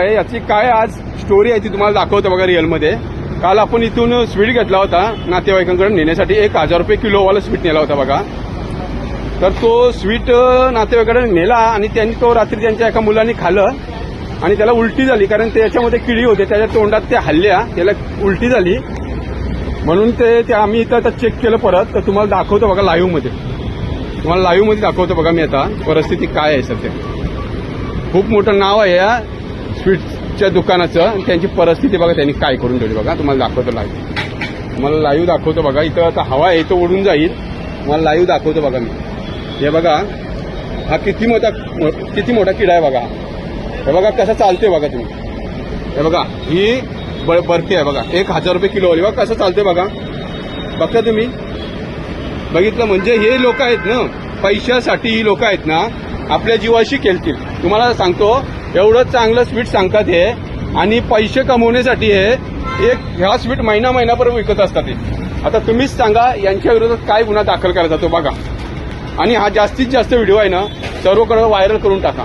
आहे याची काय आज स्टोरी आहे ती तुम्हाला दाखवतो बघा रिअलमध्ये काल आपण इथून स्वीट घेतला होता नातेवाईकांकडे नेण्यासाठी. एक हजार रुपये किलोवाला स्वीट नेला होता बघा. तर तो स्वीट अं, नेला आणि त्यांनी तो रात्री त्यांच्या एका मुलांनी खाल्लं. आणि त्याला उलटी झाली कारण त्याच्यामध्ये किडी होते त्याच्या तोंडात ते हल्ल्या त्याला उलटी झाली. म्हणून ते ते आम्ही इथं आता चेक केलं परत. तर तुम्हाला दाखवतो बघा लाईव्हमध्ये तुम्हाला लाईव्हमध्ये दाखवतो बघा मी आता परिस्थिती काय आहे सध्या. खूप मोठं नाव आहे या स्वीटच्या दुकानाचं आणि त्यांची परिस्थिती बघा त्यांनी काय करून ठेवली बघा. तुम्हाला दाखवतो लाईव्ह तुम्हाला लाईव्ह दाखवतो बघा. इथं आता हवा आहे तो उडून जाईल. तुम्हाला लाईव्ह दाखवतो बघा मी. हे बघा हा किती मोठा किती मोठा किडा आहे बघा. हे बघा कसं चालते बघा तुम्ही. हे बघा ही ब- बर्फी आहे बघा. एक हजार रुपये किलो वाली बघा कसं चालते बघा. बघता तुम्ही? बघितलं म्हणजे हे लोक आहेत ना पैशासाठी ही लोक आहेत ना आपल्या जीवाशी खेळतील. तुम्हाला सांगतो एवढं चांगलं स्वीट सांगतात हे. आणि पैसे कमवण्यासाठी हे एक ह्या स्वीट महिना महिनापर्यंत विकत असतात हे. आता तुम्हीच सांगा यांच्या विरोधात काय गुन्हा दाखल करायचा तो बघा. आणि हा जास्तीत जास्त व्हिडिओ आहे ना सर्वकडे व्हायरल करून टाका.